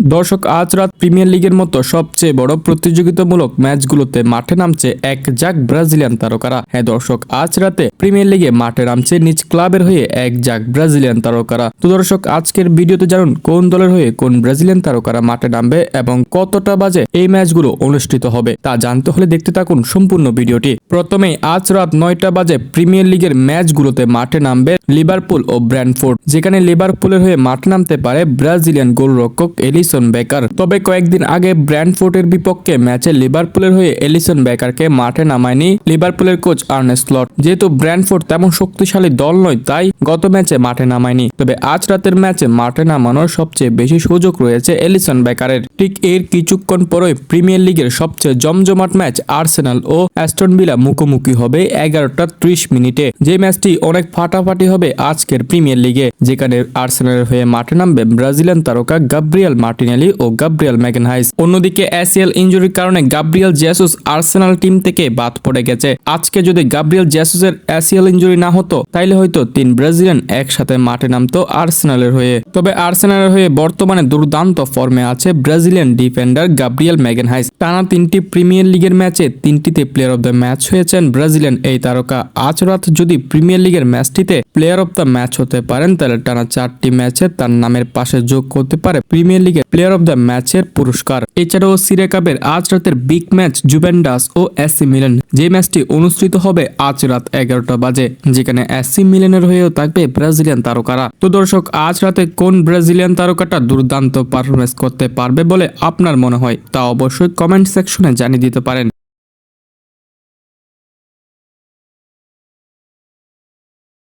দর্শক, আজ রাত প্রিমিয়ার লিগের মতো সবচেয়ে বড় প্রতিযোগিতামূলক ম্যাচগুলোতে মাঠে নামছে এক জাক ব্রাজিলিয়ান তারকারা। হ্যাঁ দর্শক, আজ রাতে প্রিমিয়ার লিগে মাঠে নামছে নিজ ক্লাবের হয়ে এক জাক ব্রাজিলিয়ান তারকারা। তো দর্শক, আজকের ভিডিওতে জানুন কোন দলের হয়ে কোন ব্রাজিলিয়ান তারকারা মাঠে নামবে এবং কতটা বাজে এই ম্যাচগুলো অনুষ্ঠিত হবে তা জানতে হলে দেখতে থাকুন সম্পূর্ণ ভিডিওটি। প্রথমেই আজ রাত নয়টা বাজে প্রিমিয়ার লিগের ম্যাচগুলোতে মাঠে নামবে লিভারপুল ও ব্র্যান্ডফোর্ড, যেখানে লিভারপুলের হয়ে মাঠে নামতে পারে ব্রাজিলিয়ান গোলরক্ষক এলিসন বেকার। তবে কয়েকদিন আগে ব্র্যান্ডফোর্ডের বিপক্ষে ম্যাচে লিভারপুলের হয়ে এলিসন বেকারকে মাঠে নামায়নি লিভারপুলের কোচ আর্নেস্ট স্লট যেহেতু ব্র্যান্ডফোর্ড তেমন শক্তিশালী দল নয়, তাই গত ম্যাচে মাঠে নামায়নি। তবে আজ রাতের ম্যাচে মাঠে নামানোর সবচেয়ে বেশি সুযোগ রয়েছে এলিসন বেকারের। ঠিক এর কিছুক্ষণ পরই প্রিমিয়ার লিগের সবচেয়ে জমজমাট ম্যাচ আর্সেনাল ও অ্যাস্টন ভিলা মুখোমুখি হবে এগারোটা ত্রিশ মিনিটে। যে ম্যাচটি অনেক ফাটাফাটি হবে আজকের প্রিমিয়ার লিগে, যেখানে আর্সেনালের হয়ে মাঠে নামবে ব্রাজিলিয়ান তারকা গাব্রিয়াল মার্টিনেলি ও গাব্রিয়াল ম্যাগেনহাইস অন্যদিকে এসিএল ইঞ্জুরির কারণে গাব্রিয়াল জেসুস আর্সেনাল টিম থেকে বাদ পড়ে গেছে। আজকে যদি গাব্রিয়াল জেসুসের এসিএল ইঞ্জুরি না হতো, তাইলে হয়তো তিন ব্রাজিলিয়ান একসাথে মাঠে নামতো আর্সেনালের হয়ে। তবে আর্সেনালের হয়ে বর্তমানে দুর্দান্ত ফর্মে আছে ব্রাজিলিয়ান ডিফেন্ডার গাব্রিয়াল ম্যাগেনহাইস টানা তিনটি প্রিমিয়ার লিগের ম্যাচে তিনটিতে প্লেয়ার অব দ্য ম্যাচ হয়েছেন ব্রাজিলিয়ান। এই তারকা আজ রাত যদি প্রিমিয়ার লিগের ম্যাচটিতে প্লেয়ার অব দ্য ম্যাচ হতে পারেন, তাহলে টানা চারটি ম্যাচে তার নামের পাশে যোগ করতে পারে প্রিমিয়ার লিগের প্লেয়ার অব দ্য ম্যাচের পুরস্কার। এছাড়াও সিরিয়া কাপের আজ রাতের বিগ ম্যাচ জুবেন্ডাস ও এসি মিলান। যে ম্যাচটি অনুষ্ঠিত হবে আজ রাত এগারোটা বাজে, যেখানে এসি মিলানের হয়েও থাকবে ব্রাজিলিয়ান তারকারা। তো দর্শক, আজ রাতে কোন ব্রাজিলিয়ান তারকাটা দুর্দান্ত পারফরমেন্স করতে পারবে বলে আপনার মনে হয়? তা অবশ্যই কমেন্ট সেকশনে জানিয়ে দিতে পারেন।